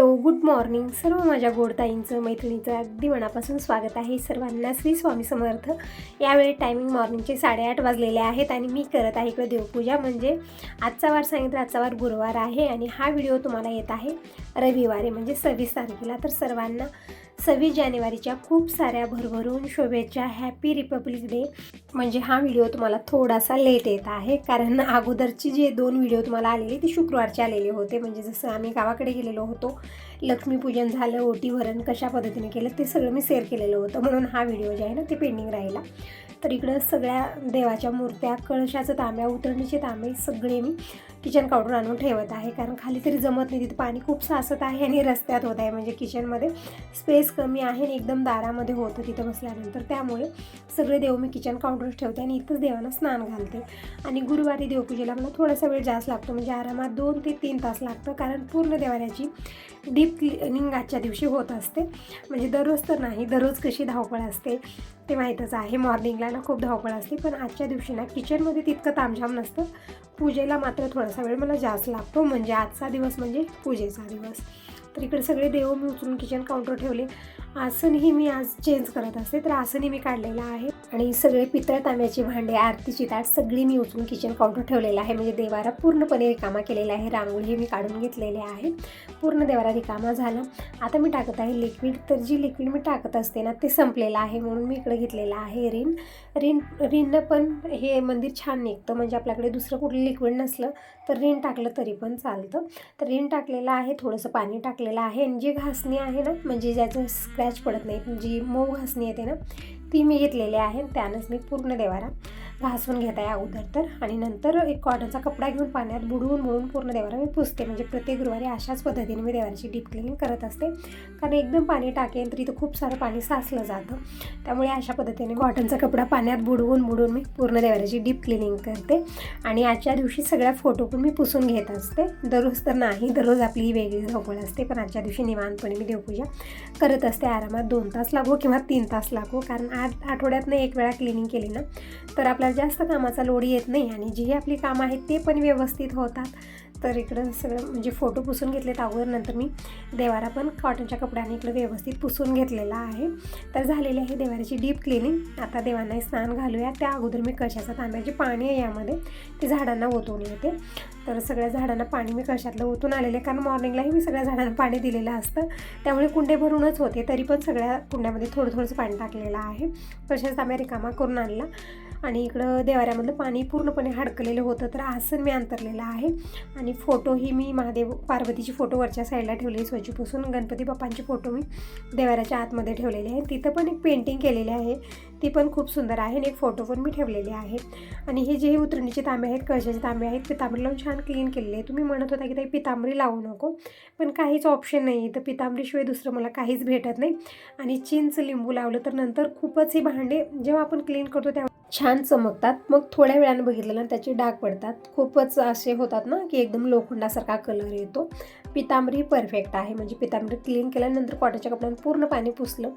तो good morning. सर्व माझ्या गोडताईंचं मैत्रिणीचं अगदी मनापासून स्वागत आहे सर्वांना श्री स्वामी समर्थ. यावेळी टायमिंग मॉर्निंगचे साडेआठ वाजलेले आहेत आणि मी करत आहे इकडे देवपूजा. म्हणजे आजचा वार सांगितलं आजचा वार गुरुवार आहे आणि हा व्हिडिओ तुम्हाला येत आहे रविवारी म्हणजे सव्वीस तारखेला. तर सर्वांना सव्वीस जानेवारीच्या खूप साऱ्या भरभरून शोभेच्या हॅपी रिपब्लिक डे म्हणजे हा व्हिडिओ तुम्हाला थोडासा लेट येत आहे. कारण अगोदरची जे दोन व्हिडिओ तुम्हाला आलेले ते शुक्रवारचे आलेले होते. म्हणजे जसं आम्ही गावाकडे गेलेलो होतो लक्ष्मीपूजन झालं ओटी भरण कशा पद्धतीने केलं ते सगळं मी शेअर केलेलं होतं. म्हणून हा व्हिडिओ जे आहे ना ते पेंडिंग राहिला. तर इकडं सगळ्या देवाच्या मूर्त्या कळशाचं तांब्या उतरणीचे तांबे सगळे मी किचन काढून आणून ठेवत आहे. कारण खाली तरी जमत नाही तिथे पाणी खूप साचत आहे आणि रस्त्यात होत आहे. म्हणजे किचनमध्ये स्पेस कमी आहे आणि एकदम दारामध्ये होतं तिथं बसल्यानंतर. त्यामुळे सगळे देव मी किचन काउंटरच ठेवते आणि इथंच देवांना स्नान घालते. आणि गुरुवारी देवपूजेला मला थोडासा वेळ जास्त लागतो. म्हणजे आरामात दोन ते तीन तास लागतं. कारण पूर्ण देवाऱ्याची डीप क्लिनिंग आजच्या दिवशी होत असते. म्हणजे दररोज तर नाही दररोज कशी धावपळ असते ते माहीतच आहे. मॉर्निंगला ना खूप धावपळ असते. पण आजच्या दिवशी ना किचनमध्ये तितकं तामझाम नसतं. पूजेला मात्र थोडासा वेळ मला जास्त लागतो. म्हणजे आजचा दिवस म्हणजे पूजेचा दिवस. तर इकडे सगळे देव मी उचलून किचन काउंटर ठेवले. आसनही मी आज चेंज करत असते. तर आसनही मी काढलेलं आहे. आणि सगळे पितळ तांब्याची भांडे आरतीची ताट सगळी मी उचलून किचन काउंटर ठेवलेलं आहे. म्हणजे देवारा पूर्णपणे रिकामा केलेला आहे. रांगोळी मी काढून घेतलेले आहे. पूर्ण देवारा रिकामा झाला. आता मी टाकत आहे लिक्विड तर जी लिक्विड मी टाकत असते ना ते संपलेलं आहे म्हणून मी इकडे घेतलेलं आहे रिन. रिन रिननं पण हे मंदिर छान निघतं. म्हणजे आपल्याकडे दुसरं कुठलं लिक्विड नसलं तर रिन टाकलं तरी पण चालतं. तर रिन टाकलेलं आहे. थोडंसं पाणी टाकलेलं आहे. आणि जी घासणी आहे ना म्हणजे ज्याचं स्क्रॅच पडत नाही जी मऊ घासणी येते ना ती मी घेतलेली आहे त्यानंच मी पूर्ण देवारा घासून घेत आहे अगोदर तर. आणि नंतर एक कॉटनचा कपडा घेऊन पाण्यात बुडवून बुडून पूर्ण देवाला मी पुसते. म्हणजे प्रत्येक गुरुवारी अशाच पद्धतीने मी देवांची डीप क्लिनिंग करत असते. कारण एकदम पाणी टाकेन तर इथं खूप सारं पाणी साचलं जातं. त्यामुळे अशा पद्धतीने कॉटनचा कपडा पाण्यात बुडवून बुडवून मी पूर्ण देवाराची डीप क्लिनिंग करते. आणि आजच्या दिवशी सगळ्या फोटो पण मी पुसून घेत असते. दररोज तर नाही दररोज आपली ही वेगळी धावपळ असते. पण आजच्या दिवशी निवांतपणे मी देवपूजा करत असते. आरामात दोन तास लागो किंवा तीन तास लागो. कारण आठ आठवड्यातनं एक वेळा क्लिनिंग केली ना तर आपल्या आपल्याला जास्त कामाचा लोड येत नाही आणि जी आपली कामं आहेत ते पण व्यवस्थित होतात. तर इकडं सगळं म्हणजे फोटो पुसून घेतलेत अगोदर नंतर मी देवारा पण कॉटनच्या कपड्याने इकडं व्यवस्थित पुसून घेतलेला आहे. तर झालेली आहे देवाराची डीप क्लिनिंग आता देवांना स्नान घालूया. त्या अगोदर मी कशाचं तांब्याचे पाणी आहे यामध्ये. ते झाडांना ओतून येते. तर सगळ्या झाडांना पाणी मी कशातलं ओतून आलेले कारण मॉर्निंगलाही मी सगळ्या झाडांना पाणी दिलेलं असतं. त्यामुळे कुंडे भरूनच होते. तरी पण सगळ्या कुंड्यामध्ये थोडं थोडंसं पाणी टाकलेलं आहे. कशाचा तांब्या रिकामा करून आणला. आणि इकडं देवाऱ्यामधलं पाणी पूर्णपणे हडकलेलं होतं तर आसन मी अंतरलेलं आहे. आणि फोटोही मी महादेव पार्वतीची फोटो वरच्या साईडला ठेवली स्वच्छ पुसून गणपती बाप्पांचे फोटो मी देवाऱ्याच्या आतमध्ये ठेवलेले आहे. तिथं पण एक पेंटिंग केलेली आहे. ती पण खूप सुंदर आहे आणि एक फोटो पण मी ठेवलेले आहे. आणि हे जे उतरणीचे तांबे आहेत कळशाचे तांबे आहेत पितांबरी लावून छान क्लीन केलेले आहे. तुम्ही म्हणत होता की ताई पितांबरी लावू नको पण काहीच ऑप्शन नाही आहे तर पितांबरीशिवाय दुसरं मला काहीच भेटत नाही. आणि चिंच लिंबू लावलं तर नंतर खूपच हे भांडे जेव्हा आपण क्लीन करतो तेव्हा छान चमकतात. मग थोड्या वेळानं बघितलं ना त्याचे डाग पडतात. खूपच असे होतात ना की एकदम लोखंडासारखा कलर येतो. पितांबरी परफेक्ट आहे. म्हणजे पितांबरी क्लीन केल्यानंतर कॉटनच्या कपड्यांना पूर्ण पाणी पुसलं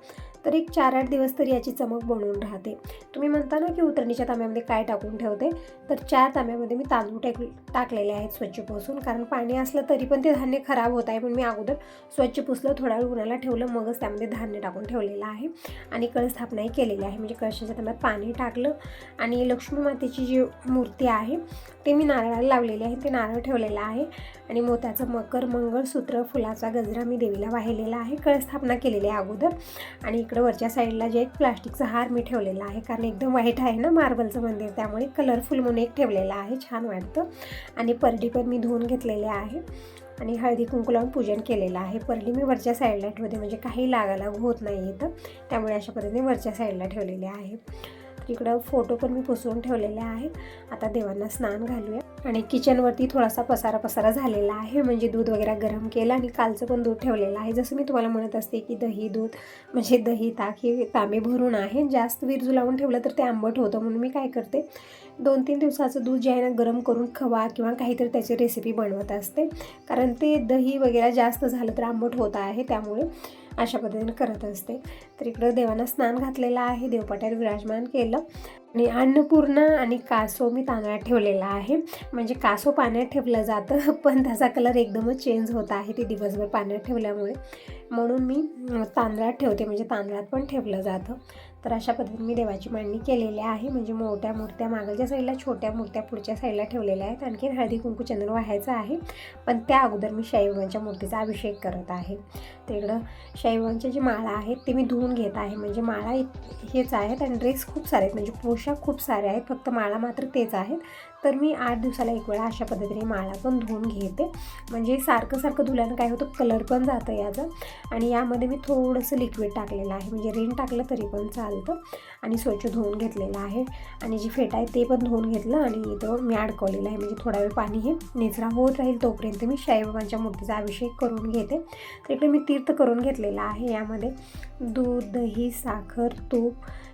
तर एक चार आठ दिवस तरी याची चमक बनवून राहते. तुम्ही म्हणता ना की उतरणीच्या तांब्यामध्ये काय टाकून ठेवते? तर चार तांब्यामध्ये मी तांदूळ टाक टाकलेले आहेत स्वच्छ पुसून. कारण पाणी असलं तरी पण ते धान्य खराब होत आहे. पण मी अगोदर स्वच्छ पुसलं थोडा वेळ उन्हाला ठेवलं मगच त्यामध्ये धान्य टाकून ठेवलेलं आहे. आणि कळस्थापनाही केलेली आहे. म्हणजे कळशाच्या तांब्यात पाणी टाकलं आणि लक्ष्मी मातेची जी मूर्ती आहे ते मी नारळाला लावलेली आहे. ते नारळ ठेवलेलं आहे. आणि मोत्याचं मकर मंगळसूत्र फुलाचा गजरा मी देवीला वाहिलेला आहे. कळस्थापना केलेली आहे अगोदर. आणि इकडं वरच्या साईडला जे एक प्लास्टिकचा हार मी ठेवलेला आहे कारण एकदम व्हाईट आहे ना मार्बलचं मंदिर. त्यामुळे कलरफुल म्हणून एक ठेवलेला आहे छान वाटतं. आणि परडी पण मी धुवून घेतलेले आहे. आणि हळदी कुंकू लावून पूजन केलेलं आहे. परडी मी वरच्या साईडला ठेवते म्हणजे काही लागालाग होत नाही येतं त्यामुळे अशा पद्धतीने वरच्या साईडला ठेवलेले आहे. इकडं फोटो पण मी पुसवून ठेवलेले आहेत. आता देवांना स्नान घालूया. आणि किचनवरती थोडासा पसारा पसारा झालेला आहे. म्हणजे दूध वगैरे गरम केलं आणि कालचं पण दूध ठेवलेलं आहे. जसं मी तुम्हाला म्हणत असते की दही दूध म्हणजे दही ताक हे तांबे भरून आहे. जास्त विरजू लावून ठेवलं तर ते आंबट होतं. म्हणून मी काय करते दोन तीन दिवसाचं दूध जे आहे ना गरम करून खवा किंवा काहीतरी त्याची रेसिपी बनवत असते. कारण ते दही वगैरे जास्त झालं तर आंबट होत आहे. त्यामुळे अशा पद्धतीने करत असते. तर इकडं देवांना स्नान घातलेलं आहे. देवपाट्यात विराजमान केलं. आणि अन्नपूर्णा आणि कासो मी तांदळात ठेवलेला आहे. म्हणजे कासो पाण्यात ठेवलं जातं पण त्याचा कलर एकदमच चेंज होत आहे. ते दिवसभर पाण्यात ठेवल्यामुळे. म्हणून मी तांदळात ठेवते. म्हणजे तांदळात पण ठेवलं जातं. तर अशा पद्धतीने मी देवाची मांडणी केलेली आहे. म्हणजे मोठ्या मूर्त्या मागलच्या साईडला छोट्या मूर्त्या पुढच्या साईडला ठेवलेल्या आहेत. आणखी हळदी कुंकू चंदन वाहायचं आहे. पण त्या अगोदर मी शाईबाबांच्या मूर्तीचा अभिषेक करत आहे. तिकडं इकडं शाईबाबांच्या जी माळा आहेत ते मी धुवून घेत आहे. म्हणजे माळा हेच आहेत आणि ड्रेस खूप सारे आहेत. म्हणजे पोशाख खूप सारे आहेत. फक्त माळा मात्र तेच आहेत. तर मी आठ दिवसाला एक वेळा अशा पद्धतीने माळा पण धुवून घेते. म्हणजे सारखं सारखं धुल्यानं काय होतं कलर पण जातं याचं. आणि यामध्ये मी थोडंसं लिक्विड टाकलेलं आहे. म्हणजे रिन टाकलं तरी पण चालतं. आणि स्वच्छ धुवून घेतलेलं आहे. आणि जी फेटा आहे ते पण धुवून घेतलं आणि इथं मी अडकवलेलं आहे. म्हणजे थोडा वेळ पाणी हे निचरा होत राहील तोपर्यंत मी शाईबाबांच्या मूर्तीचा अभिषेक करून घेते. तर इकडे मी तीर्थ करून घेतलेलं आहे यामध्ये. दूध दही साखर तूप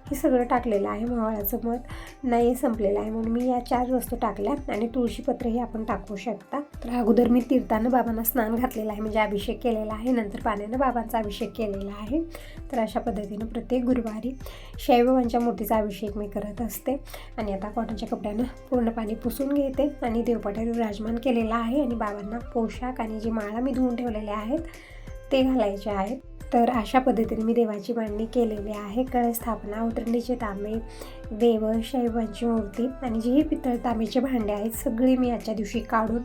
हे सगळं टाकलेलं आहे मावळाचं मध नाही संपलेलं आहे. म्हणून मी या चार वस्तू टाकल्या आणि तुळशीपत्रही आपण टाकू शकता. तर अगोदर मी तीर्थानं बाबांना स्नान घातलेलं आहे म्हणजे अभिषेक केलेला आहे. नंतर पाण्यानं बाबांचा अभिषेक केलेला आहे. तर अशा पद्धतीनं प्रत्येक गुरुवारी शाईबाबांच्या मूर्तीचा अभिषेक मी करत असते. आणि आता कॉटनच्या कपड्यानं पूर्ण पाणी पुसून घेते आणि देवपाठ्यावर विराजमान केलेला आहे. आणि बाबांना पोशाख आणि जी माळा मी धुवून ठेवलेल्या आहेत ते घालायचे आहेत. तर अशा पद्धतीने मी देवाची मांडणी केलेली आहे. कळस्थापना उतरंडीचे तांबे देव शैवांची मूर्ती आणि जी हे पितळ तांब्याचे भांडे आहेत सगळी मी आजच्या दिवशी काढून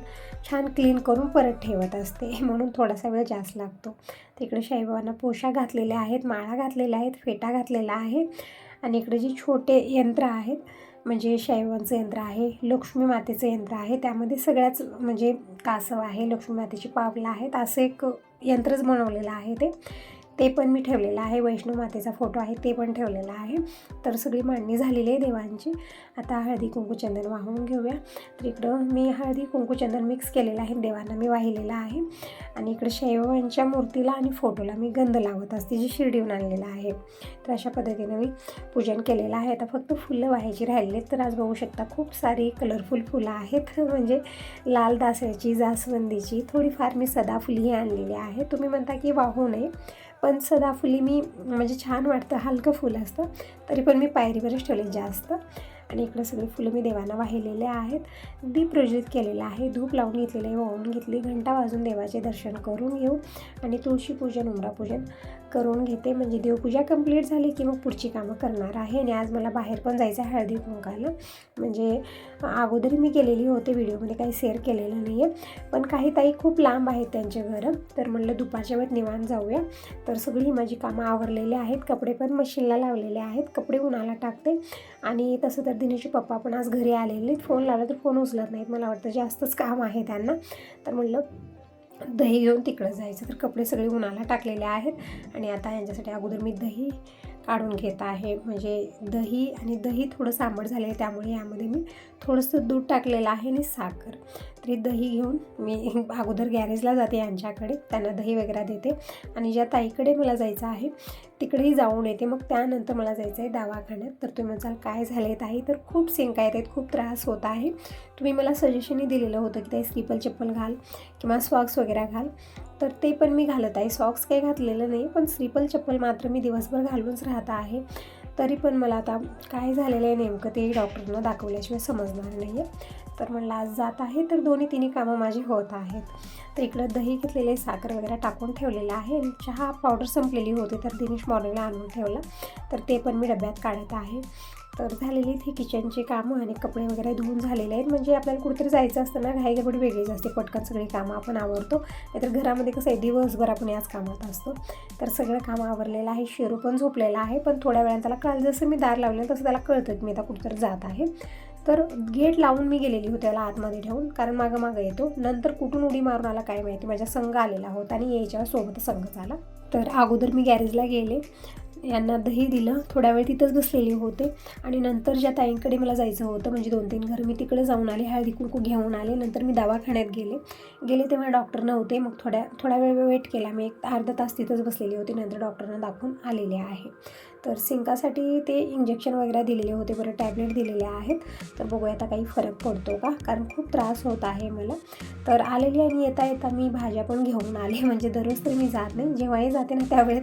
छान क्लीन करून परत ठेवत असते. म्हणून थोडासा वेळ जास्त लागतो. तिकडे शैवांना पोशाख घातलेले आहेत माळा घातलेल्या आहेत फेटा घातलेला आहे आणि इकडे जे छोटे यंत्र आहेत म्हणजे शैवांचं यंत्र आहे लक्ष्मी मातेचं यंत्र आहे त्यामध्ये सगळ्याच म्हणजे कासव आहे लक्ष्मी मातेची पावलं आहेत असं एक यंत्रच बनवलेलं आहे ते. ते पण मी ठेवलेलं आहे. वैष्णव मातेचा फोटो आहे ते पण ठेवलेला आहे. तर सगळी मांडणी झालेली आहे देवांची. आता हळदी कुंकूचंदन वाहून घेऊया. तर इकडं मी हळदी कुंकूचंदन मिक्स केलेलं आहे. देवांना मी वाहिलेलं आहे. आणि इकडे शैवांच्या मूर्तीला आणि फोटोला मी गंध लावत असते जी शिर्डीहून आणलेला आहे. तर अशा पद्धतीने मी पूजन केलेलं आहे. आता फक्त फुलं व्हायची राहिली तर आज बघू शकता खूप सारी कलरफुल फुलं आहेत. म्हणजे लाल दासाची जास्वंदीची थोडीफार मी सदाफुलीही आणलेली आहे. तुम्ही म्हणता की वाहू नये. पण सदाफुली मी म्हणजे छान वाटतं हलकं फुल असतं. तरी पण मी पायरीवरच ठेवले जास्त. आणि इकडं सगळी फुलं मी देवांना वाहिलेले आहेत. दीप प्रज्वलित केलेलं आहे. धूप लावून घेतलेले आहे. वाहून घेतली. घंटा वाजून देवाचे दर्शन करून घेऊ. आणि तुळशीपूजन उमरापूजन. करून घेते. म्हणजे देवपूजा कंप्लीट झाली की मग पुढची कामं करणार आहे. आणि आज मला बाहेर पण जायचं आहे हळदी कुंकाला. म्हणजे अगोदर मी केलेली होते व्हिडिओमध्ये काही शेअर केलेलं नाही आहे पण काही ताई खूप लांब आहेत त्यांचे घरं. तर म्हणलं दुपारच्या वेळेत निवांत जाऊया. तर सगळी माझी कामं आवरलेली आहेत. कपडे पण मशीनला लावलेले आहेत. कपडे उन्हाला टाकते. आणि तसं तर दिनेशचे पप्पा पण आज घरी आलेले फोन लावला तर फोन उचलत नाहीत. मला वाटतं जास्तच काम आहे त्यांना. तर म्हणलं दही घेऊन तिकडं जायचं. तर कपडे सगळे उन्हाला टाकलेले आहेत. आणि आता यांच्यासाठी अगोदर मी दही काढून घेत आहे. म्हणजे दही आणि दही थोडं सांबड झालेलं आहे. त्यामुळे यामध्ये मी थोडंसं दूध टाकलेलं आहे आणि साखर. तरी दही घेऊन मी अगोदर गॅरेजला जाते यांच्याकडे त्यांना दही वगैरे देते. आणि ज्या ताईकडे मला जायचं आहे तिकडेही जाऊन येते. मग त्यानंतर मला जायचं आहे दवाखान्यात. तर तुम्ही म्हणाल काय झालं आहे ताई? तर खूप सिंका येत आहेत खूप त्रास होत आहे. तुम्ही मला सजेशनही दिलेलं होतं की ताई स्लिपल चप्पल घाल किंवा सॉक्स वगैरे घाल. तर ते पण मी घालत आहे. सॉक्स काही घातलेलं नाही पण स्लिपल चप्पल मात्र मी दिवसभर घालूनच राहत आहे. तरी पण मला आता काय झालेलं आहे नेमकं ते डॉक्टरना दाखवल्याशिवाय समजणार नाही आहे तर म्हणलं आज जात आहे तर दोन्ही तिन्ही कामं माझी होत आहेत. तर इकडं दही घेतलेले साखर वगैरे टाकून ठेवलेलं आहे. चहा पावडर संपलेली होती तर दिनेश मॉर्निंगला आणून ठेवलं. तर ते पण मी डब्यात काढत आहे. तर झालेली ही किचनची कामं आणि कपडे वगैरे धुवून झालेले आहेत. म्हणजे आपल्याला कुठेतरी जायचं असतं ना घाई गडबड वेगळीच असते. पटकन सगळी कामं आपण आवरतो. नाहीतर घरामध्ये कसं आहे दिवसभर आपण याच कामात असतो. तर सगळं कामं आवरलेलं आहे. शेरू पण झोपलेला आहे. पण थोड्या वेळानं त्याला कळलं जसं मी दार लावलेलं तसं त्याला कळतं की मी आता कुठेतरी जात आहे. तर गेट लावून मी गेलेली होती त्याला आतमध्ये ठेवून. कारण मागं मागं येतो. नंतर कुठून उडी मारून आला काय माहिती. माझ्या संघ आलेला होता आणि यायच्या सोबत संघ झाला. तर अगोदर मी गॅरेजला गेले. यांना दही दिलं. थोड्या वेळ तिथंच बसलेले होते. आणि नंतर ज्या ताईंकडे मला जायचं होतं म्हणजे दोन तीन घर मी तिकडे जाऊन आले. हळदी कुंकू घेऊन आले. नंतर मी दवाखान्यात गेले. गेले तेव्हा डॉक्टर नव्हते. मग थोड्या थोडा वेळ वेट केला. मी एक अर्धा तास तिथंच बसलेली होती. नंतर डॉक्टरना दाखवून आलेले आहे. तर सिंकासाठी ते इंजेक्शन वगैरे दिलेले होते बरं टॅबलेट दिलेले आहेत. तर बघूया आता काही फरक पडतो का? कारण खूप त्रास होत आहे मला. तर आलेली आणि येता येता मी भाज्या पण घेऊन आले. म्हणजे दररोज तरी मी जात नाही. जेव्हाही जाते ना त्यावेळेत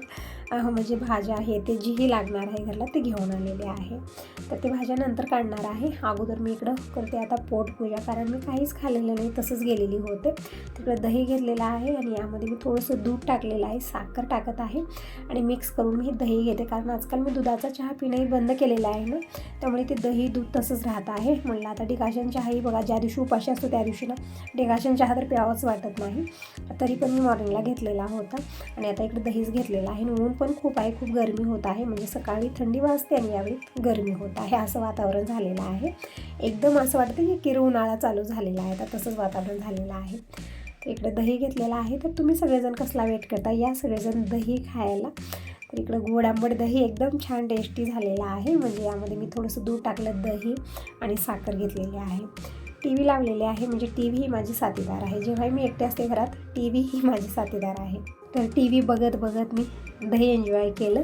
म्हणजे भाज्या आहे ते जीही लागणार आहे घरला ते घेऊन आलेले आहे. तर ते भाज्या नंतर काढणार आहे. अगोदर मी इकडं करते आता पोटपूजा कारण मी काहीच खाल्लेलं नाही तसंच गेलेली होते. तिकडे दही घेतलेलं आहे आणि यामध्ये मी थोडंसं दूध टाकलेलं आहे. साखर टाकत आहे आणि मिक्स करून मी दही घेते. कारण आजकाल मी दुधाचा चहा पिणंही बंद केलेलं आहे ना त्यामुळे ते दही दूध तसंच राहत आहे. म्हणलं आता डिकाशन चहाही बघा ज्या दिवशी उपाशी असतो त्या दिवशी ना डिकाशन चहा तर प्यावंच वाटत नाही. तरी पण मी मॉर्निंगला घेतलेला होता आणि आता इकडे दहीच घेतलेला आहे. ऊन पण खूप आहे खूप गरमी होत आहे. म्हणजे सकाळी थंडी वाजते आणि यावेळी गरमी होत आहे. असं वातावरण झालेलं आहे. एकदम असं वाटतं की किर उन्हाळा चालू झालेला आहे. आता तसंच वातावरण झालेलं आहे. तर इकडे दही घेतलेलं आहे. तर तुम्ही सगळेजण कसला वेट करता? या सगळेजण दही खायला तर इकडं गोड आंबट दही एकदम छान टेस्टी झालेला आहे. म्हणजे यामध्ये मी थोडंसं दूध टाकलं दही आणि साखर घेतलेली आहे. टी व्ही लावलेली आहे. म्हणजे टी व्ही ही माझी साथीदार आहे. जेव्हा मी एकटे असते घरात टी व्ही ही माझी साथीदार आहे. तर टी व्ही बघत बघत मी दही एन्जॉय केलं.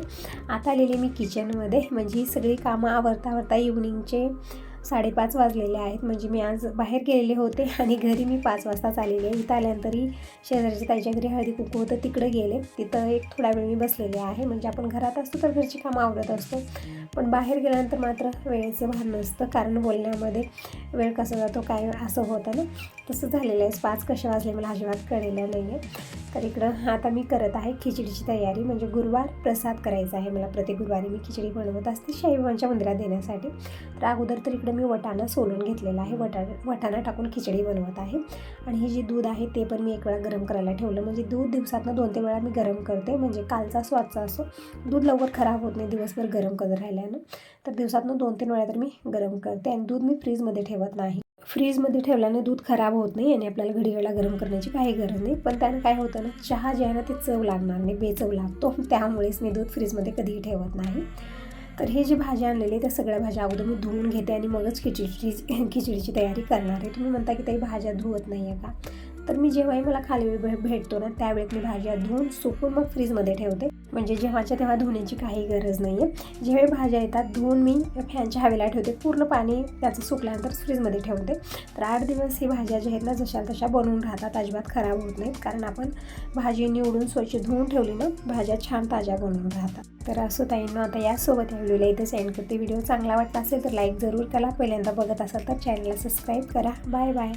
आता आलेली मी किचनमध्ये म्हणजे ही सगळी कामं आवरता आवरता इव्हनिंगचे साडेपाच वाजलेले आहेत. म्हणजे मी आज बाहेर गेलेले होते आणि घरी मी पाच वाजताच आलेले इथं आल्यानंतरही शेजारच्या ताईच्या घरी हळदी कुकू होतं तिकडे गेले. तिथं एक थोडा वेळ मी बसलेले आहे. म्हणजे आपण घरात असतो तर घरची कामं आवडत असतो. पण बाहेर गेल्यानंतर मात्र वेळेचं भान नसतं. कारण बोलण्यामध्ये वेळ कसा जातो काय असं होतं ना? तसं झालेलं आहे. पाच कसे वाजले मला अजिबात कळलेलं नाही आहे तर इकडं आता मी करत आहे खिचडीची तयारी. म्हणजे गुरुवार प्रसाद करायचा आहे मला. प्रत्येक गुरुवारी मी खिचडी बनवत असते शाईबाबांच्या मंदिरात देण्यासाठी. तर अगोदर तर इकडं मी वटाणा सोलून घेतलेला आहे. वटा वटाणा टाकून खिचडी बनवत आहे. आणि हे जे दूध आहे ते पण मी एक वेळा गरम करायला ठेवलं. म्हणजे दूध दिवसातनं दोन तीन वेळा मी गरम करते. म्हणजे कालचा स्वादचा असो. दूध लवकर खराब होत नाही दिवसभर गरम करत राहिल्यानं. तर दिवसातनं दोन तीन वेळा तर मी गरम करते. आणि दूध मी फ्रीजमध्ये ठेवत नाही. फ्रीजमध्ये ठेवल्याने दूध खराब होत नाही आणि आपल्याला घडी गरम करण्याची काही गरज नाही. पण त्यानं काय होतं ना चहा जे आहे ना ते चव लागणार नाही बेचव लागतो. त्यामुळेच मी दूध फ्रीजमध्ये कधीही ठेवत नाही. तर हे जे भाज्या आणलेली त्या सगळ्या भाज्या अगोदर मी धुवून घेते आणि मगच खिचडीची खिचडीची तयारी करणार आहे. तुम्ही म्हणता की काही भाज्या धुवत नाही आहे का? तर मी जेव्हाही मला खाली वेळ भेटतो ना त्यावेळेत मी भाज्या धुवून सुकून मग फ्रीजमध्ये ठेवते. म्हणजे जेव्हाच्या तेव्हा धुण्याची काही गरज नाही आहे जेव्हा भाज्या येतात धुवून मी फॅनच्या हवेला ठेवते. पूर्ण पाणी त्याचं सुकल्यानंतर फ्रीजमध्ये ठेवते. तर आठ दिवस ही भाज्या ज्या आहेत ना जशा तशा बनवून राहतात. अजिबात खराब होत नाहीत. कारण आपण भाजी निवडून स्वच्छ धुवून ठेवली ना भाज्या छान ताज्या बनवून राहतात. तर असं ताईंना आता यासोबत या व्हिडिओला इथे सेंड करते. व्हिडिओ चांगला वाटला असेल तर लाईक जरूर करा. पहिल्यांदा बघत असाल तर चॅनलला सबस्क्राईब करा. Bye bye